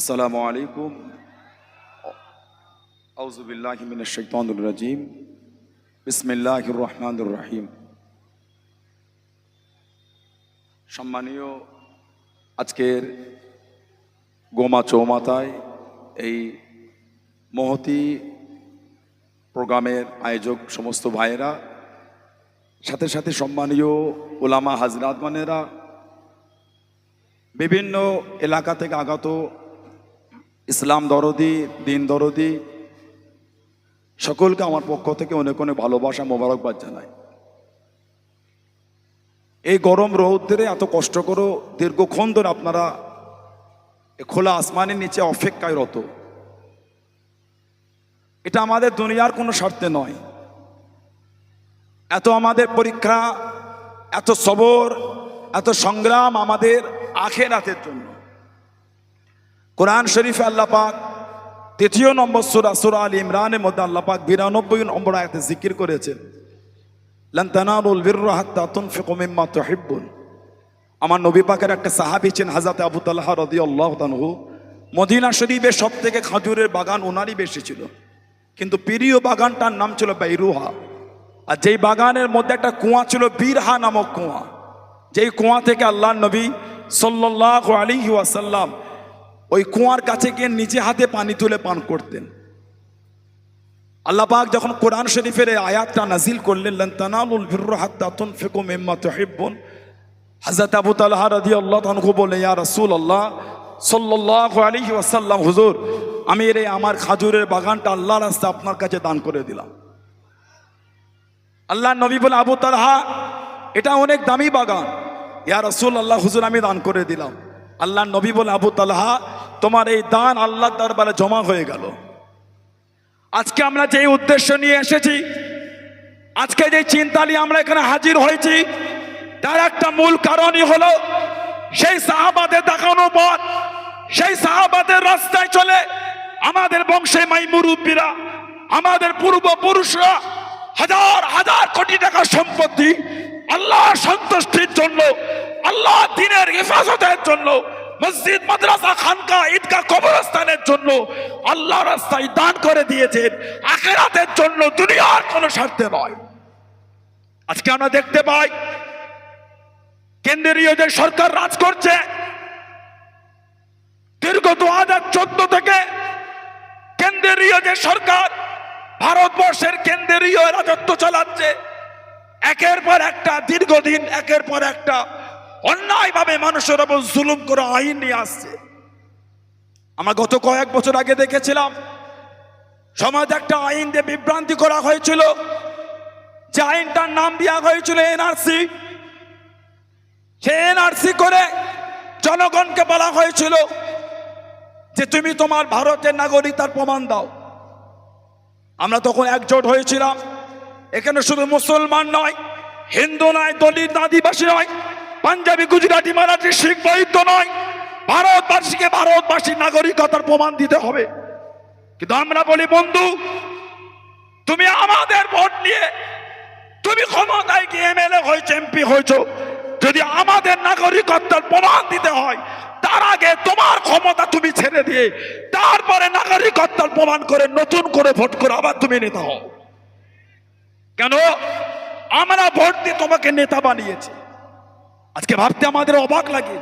আসসালামু আলাইকুম। আউজুবিল্লাহি মিনাশ শাইতানির রাজিম। বিসমিল্লাহির রহমানির রহিম। সম্মানীয় আজকের গোমা চৌমাতায় এই মহতি প্রোগ্রামের আয়োজক সমস্ত ভাইয়েরা, সাথে সাথে সম্মানীয় ওলামা হাজরাত মানেরা বিভিন্ন এলাকা থেকে আগত ইসলাম দরদি, দিন দরদি, সকলকে আমার পক্ষ থেকে অনেক অনেক ভালোবাসা, মোবারকবাদ জানাই। এই গরম রৌদ্রে এত কষ্ট করো দীর্ঘক্ষণ ধরে আপনারা খোলা আসমানের নিচে অপেক্ষায় রত। এটা আমাদের দুনিয়ার কোনো স্বার্থে নয়। এত আমাদের পরীক্ষা, এত সবর, এত সংগ্রাম আমাদের আখেরাতের জন্য। কোরআন শরীফে আল্লাহ পাক তৃতীয় নম্বর সুরা সুরা আল ইমরানের মধ্যে আল্লাহ পাক বিরানব্বই নম্বর আয়াতে জিকির করেছেন। আমার নবী পাকের একটা সাহাবী ছিলেন হযরত আবু রদি আল্লাহ তাআলাহু। মদিনা শরীফের সব থেকে খাজুরের বাগান ওনারই বেশি ছিল। কিন্তু প্রিয় বাগানটার নাম ছিল বাইরুহা। আর যেই বাগানের মধ্যে একটা কুয়া ছিল বীরহা নামক কুয়া। যেই কুয়া থেকে আল্লাহ নবী সাল্লাহ আলী ওয়াসাল্লাম ওই কুয়ার কাছে গিয়ে নিজে হাতে পানি তুলে পান করতেন। আল্লাহ পাক যখন কোরআন শরীফের আয়াতটা নাজিল করলেন, লেন তানালুল বিররা হাত্তা তুনফিকু মিম্মা তুহিব্বুন। হযরত আবু তালহা রাদিয়াল্লাহু তাআলা বলে, ইয়া রাসূলুল্লাহ, সাল্লাল্লাহু আলাইহি ওয়াসাল্লাম, হুজুর, আমি এর আমার খাজুরের বাগানটা আল্লাহর রাস্তায় আপনার কাছে দান করে দিলাম। আল্লাহ নবী বলে, আবু তালহা, এটা অনেক দামি বাগান। ইয়া রসুল আল্লাহ হুজুর, আমি দান করে দিলাম। আল্লাহ নবী বলে, আবু তালহা, তোমার এই দান আল্লাহ দরবারে জমা হয়ে গেল। আজকে আমরা যে উদ্দেশ্য নিয়ে এসেছি, আজকে যে চিন্তা নিয়ে আমরা এখানে হাজির হয়েছি, তার একটা মূল কারণই হলো, সেই সাহাবাদের দেখানো পথ, সেই সাহাবাদের রাস্তায় চলে আমাদের বংশে মাই মুরব্বীরা আমাদের পূর্বপুরুষরা হাজার হাজার কোটি টাকার সম্পত্তি আল্লাহ সন্তুষ্টির জন্য আল্লাহ দিনের হেফাজতের জন্য মসজিদ, মাদ্রাসা খানকা ঈদগাহ কবরস্থানের জন্য আল্লাহ রাস্তায় দান করে দিয়েছেন। আখেরাতের জন্য দুনিয়ার কোনো স্বার্থে নয়। আজকে আমরা দেখতে পাই, কেন্দ্রীয় যে সরকার রাজ করছে, দীর্ঘ দু হাজার চোদ্দ থেকে কেন্দ্রীয় যে সরকার ভারতবর্ষের কেন্দ্রীয় রাজত্ব চালাচ্ছে, একের পর একটা দীর্ঘদিন, একের পর একটা অন্যায়ভাবে মানুষের ওপর জুলুম করে আইন নিয়ে আসছে। আমরা গত কয়েক বছর আগে দেখেছিলাম, সমাজ একটা আইন দিয়ে বিভ্রান্তি করা হয়েছিল। যে আইনটার নাম দেওয়া হয়েছিল এনআরসি। সে এনআরসি করে জনগণকে বলা হয়েছিল যে তুমি তোমার ভারতের নাগরিকতার প্রমাণ দাও। আমরা তখন একজোট হয়েছিলাম। এখানে শুধু মুসলমান নয়, হিন্দু নয়, দলিত, আদিবাসী নয় পাঞ্জাবি, গুজরাটি, মারাঠি শিখ বৈদ্য নয়। ভারতবাসীকে ভারতবাসীর নাগরিকতার প্রমাণ দিতে হবে। কিন্তু আমরা বলি, বন্ধু, তুমি আমাদের ভোট নিয়ে, তুমি ক্ষমতায় গিয়ে এমএলএ হয়েছে, এমপি হয়েছ। যদি আমাদের নাগরিকত্বের প্রমাণ দিতে হয়, তার আগে তোমার ক্ষমতা তুমি ছেড়ে দিয়ে, তারপরে নাগরিকত্বের প্রমাণ করে, নতুন করে ভোট করে আবার তুমি নেতা হও। কেন? আমরা ভোট দিয়ে তোমাকে নেতা বানিয়েছি। আজকে ভাবতে আমাদের অবাক লাগে।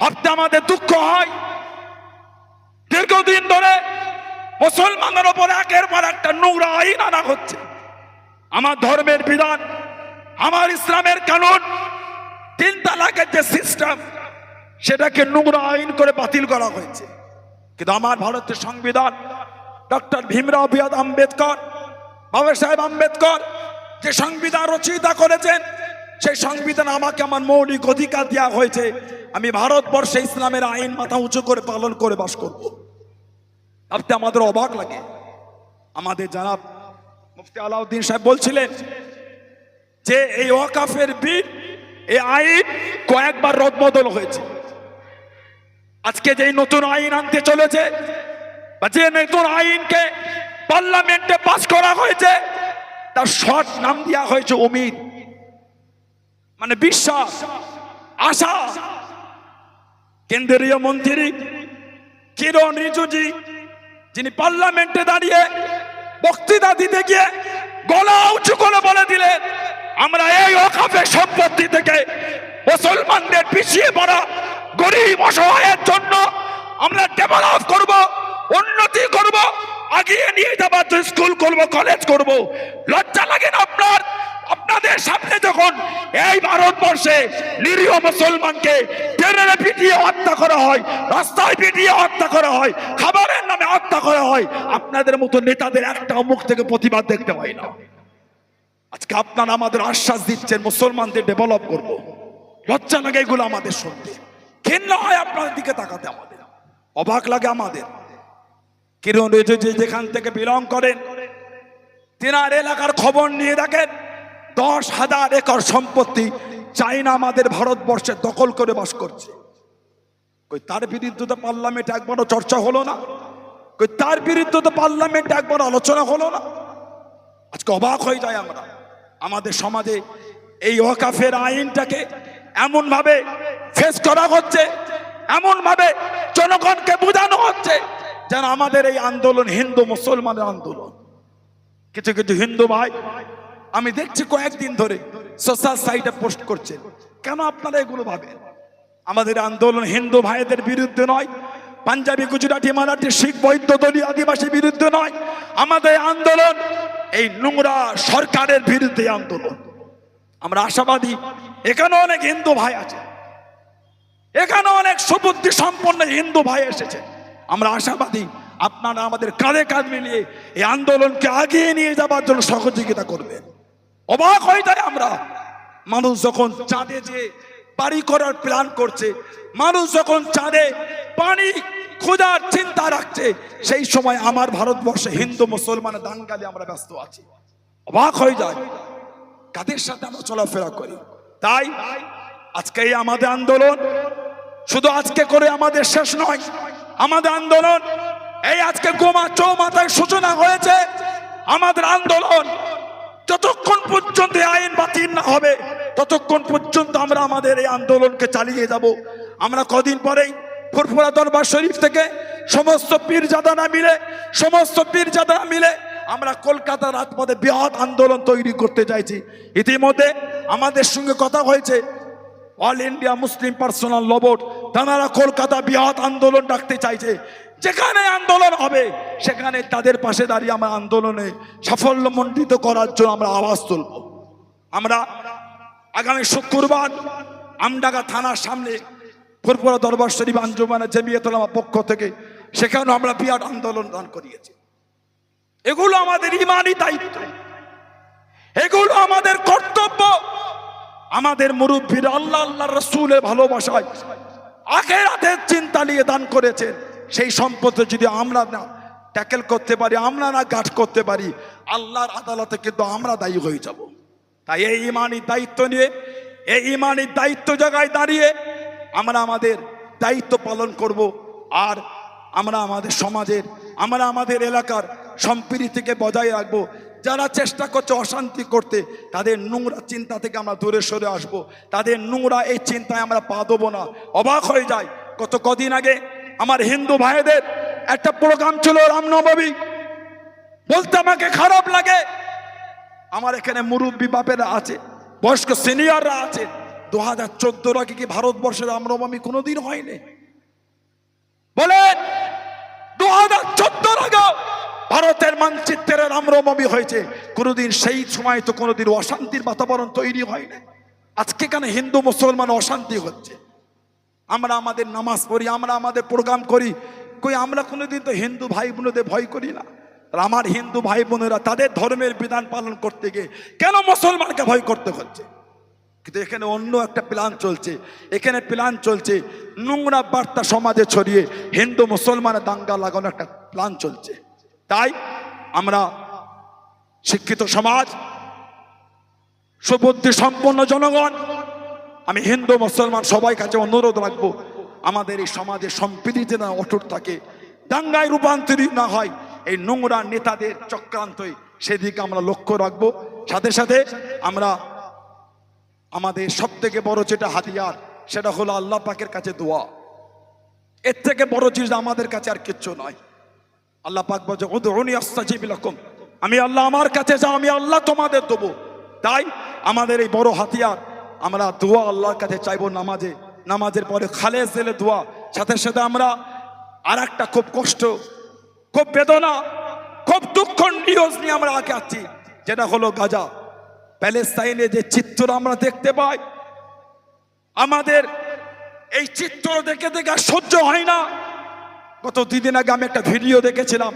ভাবতে আমাদের দুঃখ হয়। দীর্ঘদিন ধরে মুসলমানদের ওপর একের পর একটা নোংরা আইন আনা হচ্ছে। আমার ধর্মের বিধান, আমার ইসলামের কানুন, তিন তালাকের যে সিস্টেম সেটাকে নোংরা আইন করে বাতিল করা হয়েছে। কিন্তু আমার ভারতের সংবিধান, ডক্টর ভীমরাও বিয়াদ আম্বেদকর, বাবা সাহেব আম্বেদকর যে সংবিধান রচয়িতা করেছেন সেই সংবিধান আমাকে আমার মৌলিক অধিকার দেওয়া হয়েছে। আমি ভারতবর্ষে ইসলামের আইন মাথা উঁচু করে পালন করে বাস করব। ভাবতে আমাদের অবাক লাগে। আমাদের জানাব মুফতি আলাউদ্দিন সাহেব বলছিলেন যে এই ওয়াকাফের বিল, এই আইন কয়েকবার রদবদল হয়েছে। আজকে যে নতুন আইন আনতে চলেছে বা যে নতুন আইনকে পার্লামেন্টে পাস করা হয়েছে, তার শর্ট নাম দেওয়া হয়েছে অমিত। মানে বিশ্বাস, আশা। কেন্দ্রীয় মন্ত্রী কিরণ রিজুজি, যিনি পার্লামেন্টে দাঁড়িয়ে বক্তৃতা দিতে গিয়ে গলা উঁচু করে বলে দিলেন, আমরা এই অকাপের সম্পত্তি থেকে মুসলমানদের পিছিয়ে পড়া গরিব অসহায়ের জন্য আমরা ডেভেলপ করব, উন্নতি করব, আগিয়ে নিয়ে যাবার স্কুল করব, কলেজ করব। লজ্জা লাগে না আপনার? আপনাদের সামনে যখন এই ভারতবর্ষে নিরীহ মুসলমানকে ট্রেনে পিটিয়ে হত্যা করা হয়, রাস্তায় পিটিয়ে হত্যা করা হয়, খাবারের নামে হত্যা করা হয়, আপনাদের মতো নেতাদের একটা মুখ থেকে প্রতিবাদ দেখতে হয় না। আজকে আপনারা আমাদের আশ্বাস দিচ্ছেন, মুসলমানদের ডেভেলপ করব। লজ্জা লাগে এগুলো আমাদের শুনতে। ঘেন্না হয় আপনাদের দিকে তাকাতে আমাদের। অবাক লাগে আমাদের। কিরণ যেখান থেকে বিলং করেন, তেনার এলাকার খবর নিয়ে দেখেন। দশ হাজার একর সম্পত্তি চাইনা আমাদের ভারতবর্ষে দখল করে বাস করছে। কই, তার বিরুদ্ধে তো পার্লামেন্টে একবারও চর্চা হলো না। কই, তার বিরুদ্ধে তো পার্লামেন্টে একবার আলোচনা হলো না। আজকে অবাক হয়ে যায় আমরা। আমাদের সমাজে এই ওয়াকাফের আইনটাকে এমন ভাবে ফেস করা হচ্ছে এমন ভাবে জনগণকে বোঝানো হচ্ছে যেন আমাদের এই আন্দোলন হিন্দু মুসলমানের আন্দোলন। কিছু কিছু হিন্দু ভাই আমি দেখছি কয়েকদিন ধরে সোশ্যাল সাইটে পোস্ট করছে। কেন আপনারা এগুলো ভাবেন? আমাদের আন্দোলন হিন্দু ভাইদের বিরুদ্ধে নয়, পাঞ্জাবি, গুজরাটি, মারাঠি, শিখ বৈদ্য দলীয় আদিবাসী বিরুদ্ধে নয়, আমাদের আন্দোলন এই নোংরা সরকারের বিরুদ্ধে আন্দোলন। আমরা আশাবাদী এখানে অনেক হিন্দু ভাই আছে। এখানে অনেক সুবুদ্ধি সম্পন্ন হিন্দু ভাই এসেছে। আমরা আশাবাদী, আপনারা আমাদের কাঁধে কাঁধ মিলিয়ে এই আন্দোলনকে আগিয়ে নিয়ে যাবার জন্য সহযোগিতা করবেন। অবাক হয়ে যায় আমরা। মানুষ যখন চাঁদে যে বাড়ি করার প্ল্যান করছে, মানুষ যখন চাঁদে পানি খোঁজার চিন্তা রাখছে, সেই সময় আমার ভারতবর্ষে হিন্দু মুসলমান দাঙ্গালে আমরা ব্যস্ত আছি। অবাক হয়ে যায়। কাদের সাথে আমরা চলাফেরা করি? তাই আজকে এই আমাদের আন্দোলন, শুধু আজকে করে আমাদের শেষ নয়, আমাদের আন্দোলন, এই আজকে গোমা চৌমাথায় সূচনা হয়েছে। আমাদের আন্দোলন যতক্ষণ পর্যন্ত আইন বাতিল না হবে, ততক্ষণ পর্যন্ত আমরা আমাদের এই আন্দোলনকে চালিয়ে যাব। আমরা কদিন পরেই ফুরফুরা দরবার শরীফ থেকে সমস্ত পীর জাদানা মিলে, সমস্ত পীর জাদানা মিলে আমরা কলকাতা রাজপথে বৃহৎ আন্দোলন তৈরি করতে চাইছি। ইতিমধ্যে আমাদের সঙ্গে কথা হয়েছে all India Muslim personal law board তারা কলকাতা বৃহৎ আন্দোলন ডাকতে চাইছে। যেখানে আন্দোলন হবে, সেখানে তাদের পাশে দাঁড়িয়ে আমরা আন্দোলনে সাফল্যমণ্ডিত করার জন্য আমরা আওয়াজ তুলব। আমরা আগামী শুক্রবার আমডাঙ্গা থানার সামনে ফুরপুরা দরবার শরীফ আঞ্জুমানের জেমিয়তলামা পক্ষ থেকে সেখানে আমরা বিরাট আন্দোলন দান করিয়েছি। এগুলো আমাদের ইমানই দায়িত্ব। এগুলো আমাদের কর্তব্য। আমাদের মুরব্বীর আল্লাহ আল্লাহ রসুলের ভালোবাসায় আখের হাতের চিন্তা নিয়ে দান করেছেন। সেই সম্পদে যদি আমরা না ট্যাকেল করতে পারি, আমরা না গাঠ করতে পারি, আল্লাহর আদালতে কিন্তু আমরা দায়ী হয়ে যাব। তাই এই ইমানি দায়িত্ব নিয়ে, এই ইমানি দায়িত্ব জায়গায় দাঁড়িয়ে আমরা আমাদের দায়িত্ব পালন করব আর আমরা আমাদের সমাজের, আমরা আমাদের এলাকার সম্প্রীতিকে বজায় রাখব। যারা চেষ্টা করছে অশান্তি করতে, তাদের নোংরা চিন্তা থেকে আমরা দূরে সরে আসব। তাদের নোংরা এই চিন্তায় আমরা পা দেবো না। অবাক হয়ে যায় গত কদিন আগে আমার হিন্দু ভাইদের একটা প্রোগ্রাম ছিল রামনবমী বলতে আমাকে খারাপ লাগে। আমার এখানে মুরব্বী বাপেরা আছে, বয়স্ক সিনিয়ররা আছে। দু হাজার চোদ্দোর আগে কি ভারতবর্ষের রামনবমী কোনোদিন হয়নি? বলেন দু হাজার চোদ্দোর আগে ভারতের মানচিত্রের রামনবমী হয়েছে। কোনোদিন সেই সময় তো কোনোদিন অশান্তির বাতাবরণ তৈরি হয়নি। আজকে কেন হিন্দু মুসলমান অশান্তি হচ্ছে? আমরা আমাদের নামাজ পড়ি, আমরা আমাদের প্রোগ্রাম করি। কই আমরা কোনোদিন তো হিন্দু ভাই বোনদের ভয় করি না? আমার হিন্দু ভাই বোনেরা তাদের ধর্মের বিধান পালন করতে গিয়ে কেন মুসলমানকে ভয় করতে হচ্ছে? কিন্তু এখানে অন্য একটা প্ল্যান চলছে। এখানে প্ল্যান চলছে নোংরা বার্তা সমাজে ছড়িয়ে হিন্দু মুসলমানের দাঙ্গা লাগানো একটা প্ল্যান চলছে। তাই আমরা শিক্ষিত সমাজ, সুবুদ্ধি সম্পন্ন জনগণ, আমি হিন্দু, মুসলমান সবাই কাছে অনুরোধ রাখব, আমাদের এই সমাজে সম্প্রীতি না অটুট থাকে, দাঙ্গায় রূপান্তরিত না হয়, এই নোংরা নেতাদের চক্রান্তই সেদিকে আমরা লক্ষ্য রাখব। সাথে সাথে আমরা আমাদের সব থেকে বড় যেটা হাতিয়ার, সেটা হলো আল্লাহ পাকের কাছে দোয়া। এর থেকে বড় জিনিস আমাদের কাছে আর কিচ্ছু নয়। আল্লাহ পাক বলছে, উদউনি আস্তাজিব লাকুম। আমি আল্লাহ আমার কাছে যাও, আমি আল্লাহ তোমাদের দেবো। তাই আমাদের এই বড় হাতিয়ার, আমরা দোয়া আল্লাহর কাছে চাইব নামাজে। নামাজের পরে খালেজ জেলে দোয়া। সাথে সাথে আমরা আর একটা খুব কষ্ট, খুব বেদনা, খুব দুঃখ নিউজ নিয়ে আমরা আগে আছি যেটা হলো গাজা। প্যালেস্তাইনে যে চিত্র আমরা দেখতে পাই, আমাদের এই চিত্র দেখে দেখে সহ্য হয় না। গত দুই দিন আগে আমি একটা ভিডিও দেখেছিলাম।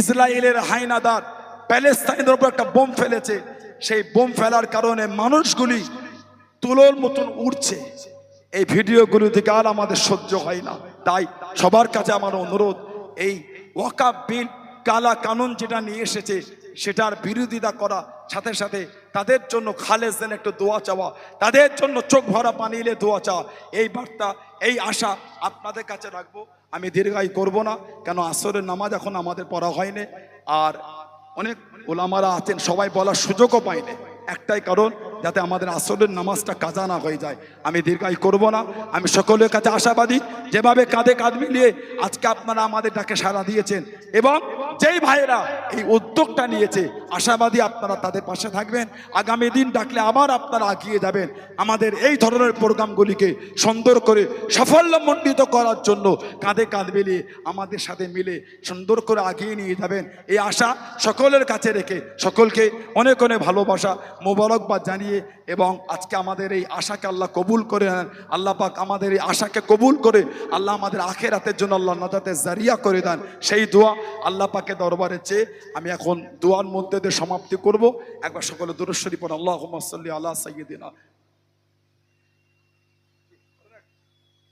ইসরায়েলের হাইনাদার প্যালেস্তাইনের উপর একটা বোম ফেলেছে। সেই বোম ফেলার কারণে মানুষগুলি তুলোর মতন উঠছে এই ভিডিওগুলো থেকে আর আমাদের সহ্য হয় না। তাই সবার কাছে আমার অনুরোধ, এই ওয়াকাব বিল কালা কানুন যেটা নিয়ে এসেছে, সেটার বিরোধিতা করা, সাথে সাথে তাদের জন্য খালেজ দেন একটু দোয়া চাওয়া, তাদের জন্য চোখ ভরা পানি এলে দোয়া চাওয়া। এই বার্তা, এই আশা আপনাদের কাছে রাখব। আমি দীর্ঘায়ু করব না, কেন আসরের নামাজ এখন আমাদের পড়া হয়নি। আর অনেক ওলামারা আছেন, সবাই বলার সুযোগও পায়নি। একটাই কারণ, যাতে আমাদের আসরের নামাজটা কাজা না হয়ে যায়। আমি দীর্ঘায়ু করব না, আমি সকলের কাছে আশাবাদী, যেভাবে কাঁধে কাঁধ মিলিয়ে আজকে আপনারা আমাদের ডাকে সাড়া দিয়েছেন। এবং যেই ভাইয়েরা এই উদ্যোগটা নিয়েছে আশাবাদী আপনারা তাদের পাশে থাকবেন। আগামী দিন ডাকলে আবার আপনারা আগিয়ে যাবেন। আমাদের এই ধরনের প্রোগ্রামগুলিকে সুন্দর করে সাফল্যমণ্ডিত করার জন্য কাঁধে কাঁধ মিলিয়ে আমাদের সাথে মিলে সুন্দর করে আগিয়ে নিয়ে যাবেন। এই আশা সকলের কাছে রেখে সকলকে অনেক অনেক ভালোবাসা, মোবারকবাদ জানিয়ে এবং আজকে আমাদের এই আশাকে আল্লাহ কবুল করে নেন। আল্লাহ পাক আমাদের এই আশাকে কবুল করে আল্লাহ আমাদের আখেরাতের জন্য আল্লাহ নাজাতে জারিয়া করে দেন। সেই দোয়া আল্লাহ পাকে চেয়ে আমি এখন দোয়ার মধ্যে দিয়ে সমাপ্তি করব একবার সকলে দুরস্বরী পর আল্লাহ সাল্লি আল্লাহ সাইয়দিনা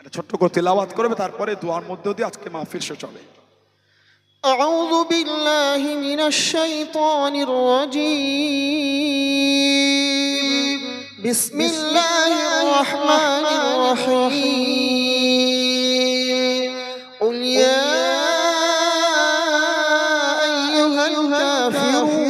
একটা ছোট্ট করে তেলাওয়াত করবে তারপরে দোয়ার মধ্যে দিয়ে আজকে মাহফিল শেষ হবে أعوذ بالله من الشيطان الرجيم بسم الله الرحمن الرحيم قل يا أيها الكافرون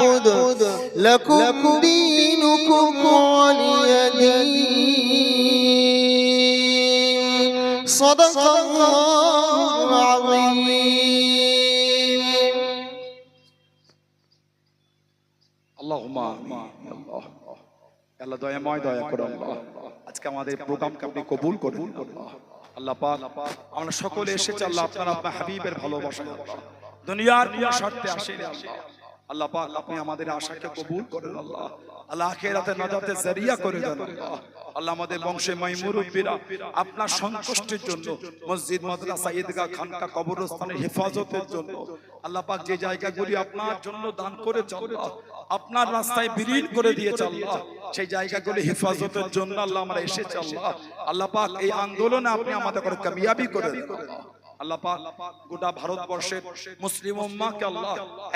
أعبد لكم دينكم ولي دين صدق الله العظيم আল্লাহুম্মা আমিন আল্লাহ আল্লাহ দয়াময় দয়া করো আল্লাহ আজকে আমাদের প্রোগ্রামকে আপনি কবুল করুন আল্লাহ আল্লাহ পাক আমরা সকলে এসেছি আল্লাহ আপনার আপনার হাবিবের ভালোবাসা আল্লাহ দুনিয়ার কোন শর্তে আসেনি আল্লাহ আল্লাহ পাক আপনি আমাদের আশাকে কবুল করেন আল্লাহ। আল্লাহ আখিরাতে নাজাতে জারিয়া করে দেন আল্লাহ। আল্লাহ আমাদের বংশে মাইমুরব্বীরা আপনার সন্তুষ্টির জন্য মসজিদ মাদ্রাসা ঈদগাহ খানকা কবরস্থানের হেফাজতের জন্য। আল্লাহ পাক যে জায়গাগুলি আপনার জন্য দান করে আল্লাহ। আপনার রাস্তায় বিলীন করে দিয়েছে আল্লাহ। সেই জায়গাগুলি হেফাজতের জন্য আল্লাহ আমরা এসেছি আল্লাহ। আল্লাহ। পাক এই আন্দোলনে আপনি আমাদের করে কামিয়াবি করে দেন আল্লাহ। পাক গোটা ভারতবর্ষের মুসলিম উম্মাহকে আল্লাহ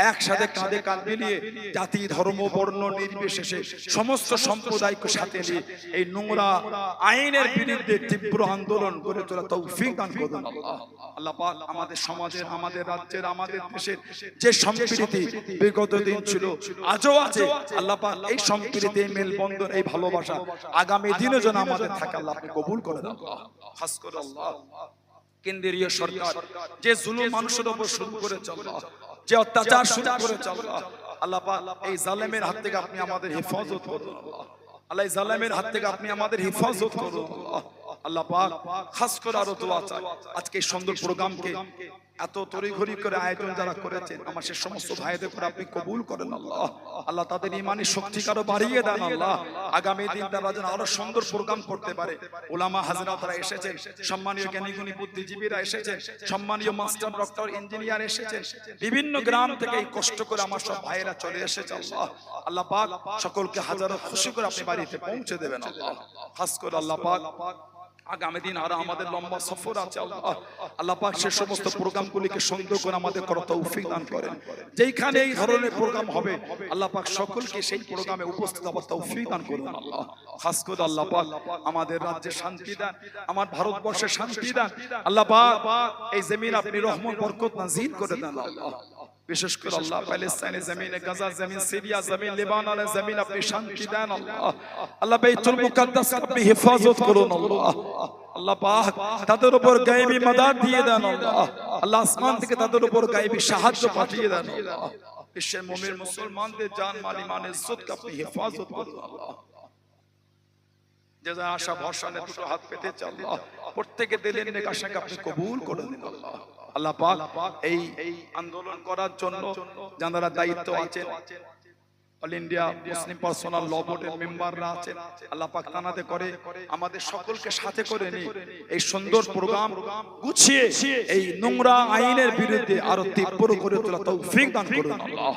একসাথে কাঁধে কাঁধ মিলিয়ে জাতি ধর্ম বর্ণ নির্বিশেষে সমস্ত সম্প্রদায়কে সাথে নিয়ে এই নোংরা আইনের বিরুদ্ধে তীব্র আন্দোলন গড়ে তোলা তৌফিক দান করুন আল্লাহ পাক। আমাদের সমাজের আমাদের রাজ্যের আমাদের দেশের যে সম্প্রীতি বিগত দিন ছিল আজও আছে। আল্লাহ পাক এই সম্প্রীতি এই মেলবন্ধন এই ভালোবাসা আগামী দিনে যেন আমাদের থাকে আল্লাহ আপনি কবুল করে খাস করে আল্লাহ। কেন্দ্রীয় সরকার যে জুলুম মানুষের উপর শুরু করে চল যে অত্যাচার শুরু করে চল আল্লাহ। এই জালেমের হাত থেকে আপনি আমাদের হেফাজত করুন আল্লাহ। জালেমের হাত থেকে আপনি আমাদের হেফাজত করুন আল্লাহ। আল্লাহ পাক খাস করে আরও দোয়া চাই। আজকে সুন্দর প্রোগ্রামকে এত তড়িঘড়ি করে আয়োজন যারা করেছেন, আমার সে সমস্ত ভাইদের করে আপনি কবুল করেন আল্লাহ। আল্লাহ তাদের ইমানি শক্তি কারও বাড়িয়ে দেন আল্লাহ। আগামী দিন তারা যেন আরও সুন্দর প্রোগ্রাম করতে পারে। ওলামা হাজরাতরা এসেছেন, সম্মানীয় জ্ঞানীগুণী বুদ্ধিজীবীরা এসেছেন, সম্মানীয় মাস্টার, ডক্টর, ইঞ্জিনিয়ার এসেছেন। বিভিন্ন গ্রাম থেকে এই কষ্ট করে আমার সব ভাইয়েরা চলে এসেছে আল্লাহ। আল্লাহ পাক সকলকে হাজারো খুশি করে আপনি বাড়িতে পৌঁছে দেবেন আল্লাহ। খাস করে আল্লাহ পাক আগামী দিন আরও আমাদের লম্বা সফর আছে আল্লাহ। আল্লাহ। পাক সে সমস্ত প্রোগ্রামগুলিকে সুন্দর করে আমাদের করা তৌফিক দান করেন। যেইখানে এই ধরনের প্রোগ্রাম হবে আল্লাহ পাক সকলকে সেই প্রোগ্রামে উপস্থিত হওয়ার তৌফিক দান করুন আল্লাহ। খাস করে আল্লাহ পাক আমাদের রাজ্যে শান্তি দেন আমার ভারতবর্ষে শান্তি দেন। আল্লাহ পাক এই জমিন আপনি রহমত বরকত নাজিল করে দেন আল্লাহ। বিশেষ করে আল্লাহ প্যালেস্তাইনের জমিনে গাজা জমিন সিরিয়া জমিন লেবাননের জমিন আপনি শান্তি দেন আল্লাহ। আল্লাহ বাইতুল মুকাদ্দাস আপনি হেফাজত করুন আল্লাহ। আল্লাহ পাক তাদের উপর গায়েবী মাদার দিয়ে দেন আল্লাহ। আল্লাহ। আসমান থেকে তাদের উপর গায়েবী সাহায্য পাঠিয়ে দেন আল্লাহ। বিশ্বের মুমিন মুসলমানদের জান মাল ইমান ইজ্জতকে আপনি হেফাজত করুন আল্লাহ। যে যা আশা ভরসা নিয়ে দুটো হাত পেতে আল্লাহ। প্রত্যেকে দিলেন নেক আশাকে আপনি কবুল করে দিন আল্লাহ। আল্লাহ পাক এই আন্দোলন করার জন্য যারা দায়িত্ব আছেন all India Muslim personal law বোর্ডের মেম্বাররা আছেন, আল্লাহ পাক তানাতে করে আমাদের সকলকে সাথে করে নিয়ে এই সুন্দর প্রোগ্রাম গুছিয়ে এই নোংরা আইনের বিরুদ্ধে আরও তীব্র করে তোলা তৌফিক দান করুন। আল্লাহ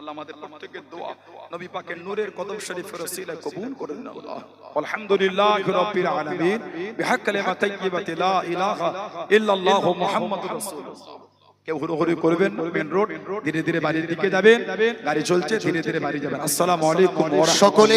আল্লাহ আমাদের প্রত্যেকের দোয়া নবী পাকের নূরের কদম শরীফের ওসিলা কবুল করে নিন আল্লাহ। আলহামদুলিল্লাহ রাব্বিল আলামিন। বিহাক কালিমা তাইয়্যিবাতি লা ইলাহা ইল্লাল্লাহ মুহাম্মাদুর রাসূলুল্লাহ। কেউ হুড়োহুড়ি করবেন মেন রোড ধীরে ধীরে বাড়ির দিকে যাবেন গাড়ি চলছে ধীরে ধীরে বাড়ি যাবেন। আসসালামু আলাইকুম সকলে